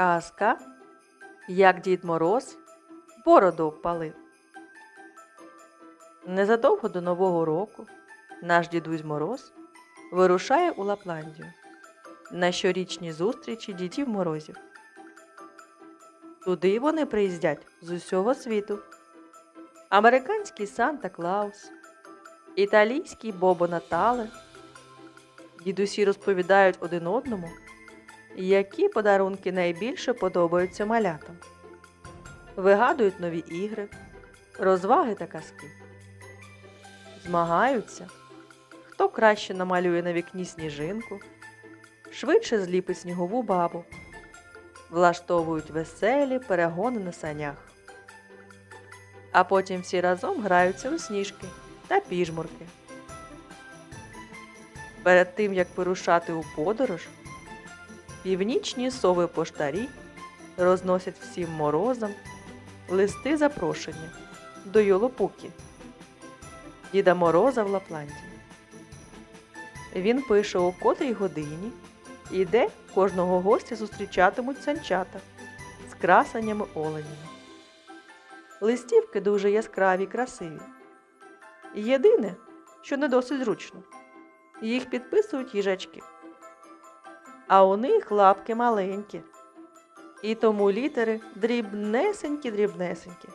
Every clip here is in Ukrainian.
Казка, як дід Мороз бороду обпалив. Незадовго до Нового року наш дідусь Мороз вирушає у Лапландію на щорічні зустрічі дідів Морозів. Туди вони приїздять з усього світу. Американський Санта Клаус, італійський Бобо Натале. Дідусі розповідають один одному, які подарунки найбільше подобаються малятам. Вигадують нові ігри, розваги та казки. Змагаються, хто краще намалює на вікні сніжинку, швидше зліпить снігову бабу, влаштовують веселі перегони на санях. А потім всі разом граються у сніжки та піжмурки. Перед тим, як вирушати у подорож, північні сови поштарі розносять всім морозам листи запрошення до Йолопуки, Діда Мороза в Лапландії. Він пише, у котрій годині і де кожного гостя зустрічатимуть санчата з красеннями оленями. Листівки дуже яскраві й красиві. Єдине, що не досить зручно, їх підписують їжачки. А у них лапки маленькі. І тому літери дрібнесенькі-дрібнесенькі.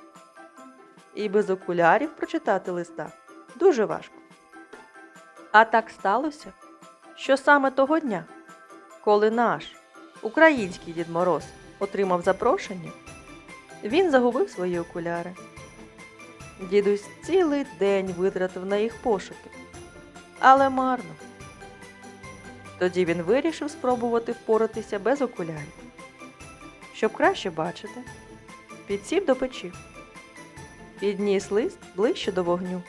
І без окулярів прочитати листа дуже важко. А так сталося, що саме того дня, коли наш український Дід Мороз отримав запрошення, він загубив свої окуляри. Дідусь цілий день витратив на їх пошуки, але марно. Тоді він вирішив спробувати впоратися без окулярів. Щоб краще бачити, підсів до печі, підніс лист ближче до вогню.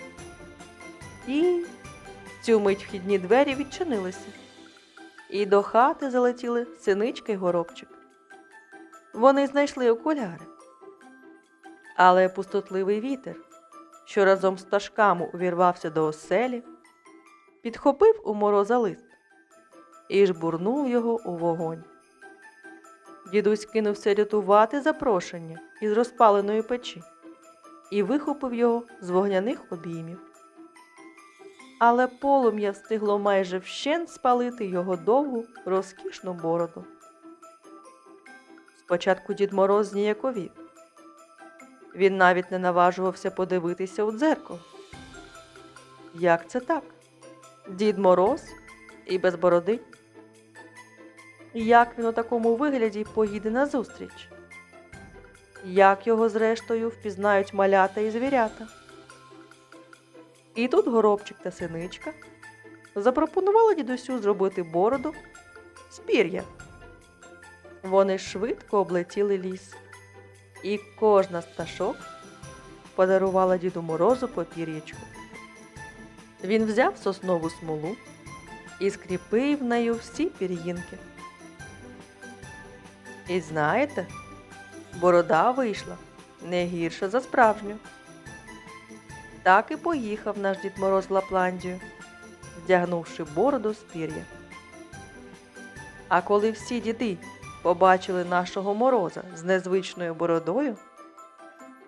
І цю мить вхідні двері відчинилися, і до хати залетіли синичка й горобчик. Вони знайшли окуляри. Але пустотливий вітер, що разом з пташками увірвався до оселі, підхопив у мороза лист і жбурнув його у вогонь. Дідусь кинувся рятувати запрошення із розпаленої печі і вихопив його з вогняних обіймів. Але полум'я встигло майже вщент спалити його довгу, розкішну бороду. Спочатку дід Мороз зніяковів. Він навіть не наважувався подивитися у дзеркало. Як це так? Дід Мороз і без бороди? Як він у такому вигляді поїде на зустріч? Як його, зрештою, впізнають малята і звірята? І тут горобчик та синичка запропонували дідусю зробити бороду з пір'я. Вони швидко облетіли ліс, і кожна з пташок подарувала діду морозу по пір'ячку. Він взяв соснову смолу і скріпив нею всі пір'їнки. І знаєте, борода вийшла не гірша за справжню. Так і поїхав наш Дід Мороз в Лапландію, вдягнувши бороду з пір'я. А коли всі діди побачили нашого мороза з незвичною бородою,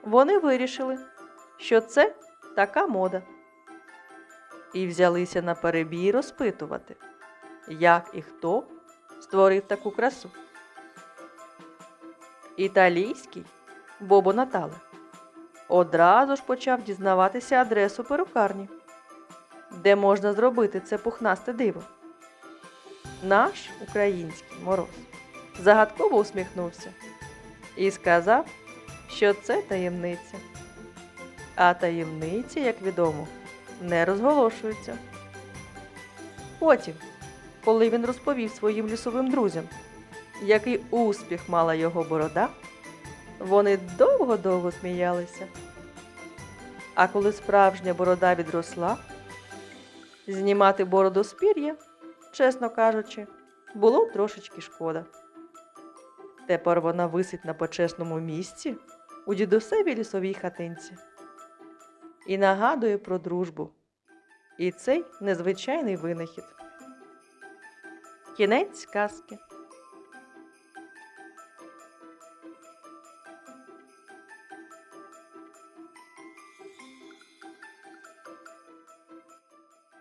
вони вирішили, що це така мода. І взялися на перебій розпитувати, як і хто створив таку красу. Італійський Бобо Натале одразу ж почав дізнаватися адресу перукарні, де можна зробити це пухнасте диво. Наш український мороз загадково усміхнувся і сказав, що це таємниця. А таємниці, як відомо, не розголошуються. Потім, коли він розповів своїм лісовим друзям, який успіх мала його борода, вони довго-довго сміялися. А коли справжня борода відросла, знімати бороду з пір'я, чесно кажучи, було трошечки шкода. Тепер вона висить на почесному місці у дідусевій лісовій хатинці і нагадує про дружбу і цей незвичайний винахід. Кінець сказки.